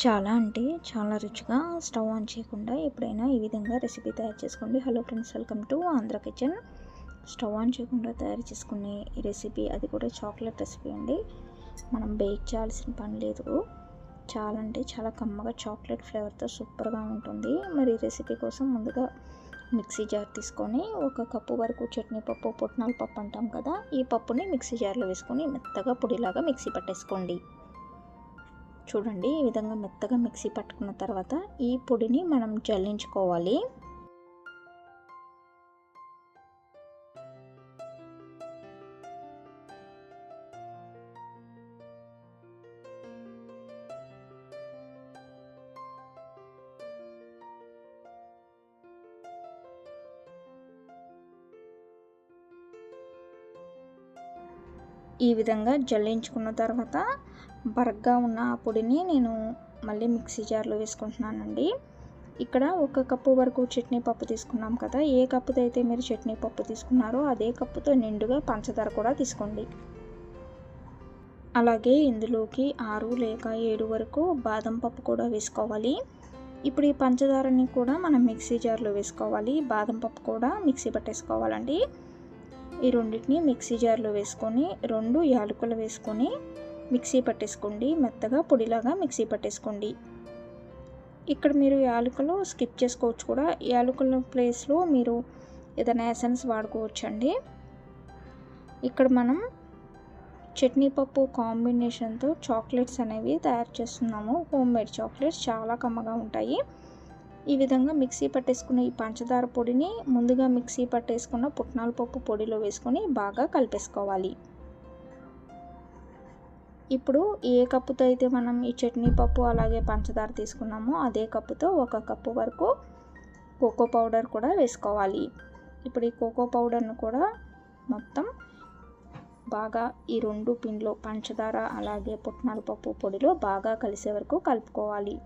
చాలా అంటే చాలా రుచిగా స్టవ్ ఆన్ చేయకుండా ఎప్పుడైనా ఈ విధంగా రెసిపీ తయారు చేసుకోండి. Hello friends welcome to Andhra kitchen stove on చేయకుండా తయారు చేసుకునే ఈ రెసిపీ అది కూడా చాక్లెట్ రెసిపీ అండి. మనం బేక్ చేయాల్సిన పని లేదు. చాలా అంటే చాలా కమ్మగా చాక్లెట్ ఫ్లేవర్తో సూపర్గా ఉంటుంది. మరి ఈ రెసిపీ కోసం ముందుగా మిక్సీ జార్ తీసుకొని ఒక కప్పు వరకు చట్నీ పప్పు పుట్నాల పప్పు అంటాం కదా ఈ పప్పుని మిక్సీ జార్లో వేసుకొని మెత్తగా పొడిలాగా మిక్సీ పట్టేసుకోండి. చూడండి ఈ విధంగా మెత్తగా మిక్సీ పట్టుకున్న తర్వాత ఈ పొడిని మనం జల్లించుకోవాలి ఈ విధంగా జల్లించుకున్న తర్వాత బరగ్గా ఉన్న ఆ పొడిని నేను మళ్ళీ మిక్సీ జార్లో వేసుకుంటున్నానండి. ఇక్కడ ఒక కప్పు వరకు చట్నీ పప్పు తీసుకున్నాం కదా ఏ కప్పుతో అయితే మీరు చట్నీ పప్పు తీసుకున్నారో అదే కప్పుతో నిండుగా పంచదార కూడా తీసుకోండి. అలాగే ఇందులోకి ఆరు లేక ఏడు వరకు బాదం పప్పు కూడా వేసుకోవాలి. ఇప్పుడు ఈ పంచదారని కూడా మనం మిక్సీ జార్లో వేసుకోవాలి. బాదం పప్పు కూడా మిక్సీ పట్టేసుకోవాలండి. ఈ రెండింటిని మిక్సీ జార్లో వేసుకొని రెండు యాలకులు వేసుకొని మిక్సీ పట్టేసుకోండి మెత్తగా పొడిలాగా మిక్సీ పట్టేసుకోండి. ఇక్కడ మీరు యాలకులు స్కిప్ చేసుకోవచ్చు కూడా. యాలకుల ప్లేస్లో మీరు ఏదైనా ఎసెన్స్ వాడుకోవచ్చు అండి ఇక్కడ మనం చట్నీ పప్పు కాంబినేషన్తో చాక్లెట్స్ అనేవి తయారు చేస్తున్నాము. హోమ్ మేడ్ చాక్లెట్స్ చాలా కమ్మగా ఉంటాయి. ఈ విధంగా మిక్సీ పట్టేసుకున్న ఈ పంచదార పొడిని ముందుగా మిక్సీ పట్టేసుకున్న పుట్నాల పప్పు పొడిలో వేసుకొని బాగా కలిపేసుకోవాలి. ఇప్పుడు ఏ కప్పుతో అయితే మనం ఈ చట్నీ పప్పు అలాగే పంచదార తీసుకున్నామో అదే కప్పుతో ఒక కప్పు వరకు కోకో పౌడర్ కూడా వేసుకోవాలి. ఇప్పుడు ఈ కోకో పౌడర్ను కూడా మొత్తం బాగా ఈ రెండు పిండ్లు పంచదార అలాగే పుట్నాల పప్పు పొడిలో బాగా కలిసే వరకు కలుపుకోవాలి.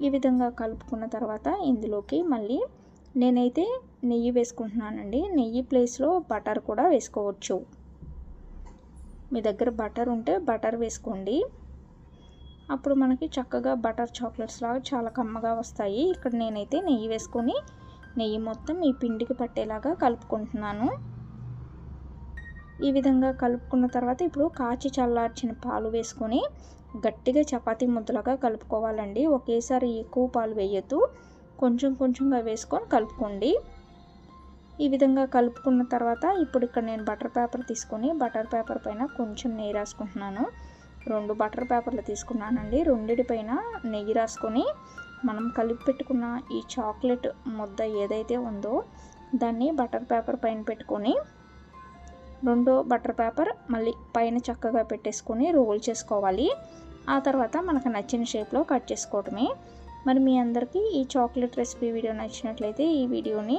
ఈ విధంగా కలుపుకున్న తర్వాత ఇందులోకి మళ్ళీ నేనైతే నెయ్యి వేసుకుంటున్నానండి. నెయ్యి ప్లేస్లో బటర్ కూడా వేసుకోవచ్చు. మీ దగ్గర బటర్ ఉంటే బటర్ వేసుకోండి. అప్పుడు మనకి చక్కగా బటర్ చాక్లెట్స్ లాగా చాలా కమ్మగా వస్తాయి. ఇక్కడ నేనైతే నెయ్యి వేసుకొని నెయ్యి మొత్తం ఈ పిండికి పట్టేలాగా కలుపుకుంటున్నాను. ఈ విధంగా కలుపుకున్న తర్వాత ఇప్పుడు కాచి చల్లార్చిన పాలు వేసుకొని గట్టిగా చపాతీ ముద్దలుగా కలుపుకోవాలండి. ఒకేసారి ఎక్కువ పాలు వేయద్దు. కొంచెం కొంచెంగా వేసుకొని కలుపుకోండి. ఈ విధంగా కలుపుకున్న తర్వాత ఇప్పుడు ఇక్కడ నేను బటర్ పేపర్ తీసుకొని బటర్ పేపర్ పైన కొంచెం నెయ్యి రాసుకుంటున్నాను. రెండు బటర్ పేపర్లు తీసుకున్నానండి. రెండిటి పైన నెయ్యి రాసుకొని మనం కలిపి పెట్టుకున్న ఈ చాక్లెట్ ముద్ద ఏదైతే ఉందో దాన్ని బటర్ పేపర్ పైన పెట్టుకొని రెండో బటర్ పేపర్ మళ్ళీ పైన చక్కగా పెట్టేసుకొని రోల్ చేసుకోవాలి. ఆ తర్వాత మనకు నచ్చిన షేప్లో కట్ చేసుకోవటమే. మరి మీ అందరికీ ఈ చాక్లెట్ రెసిపీ వీడియో నచ్చినట్లయితే ఈ వీడియోని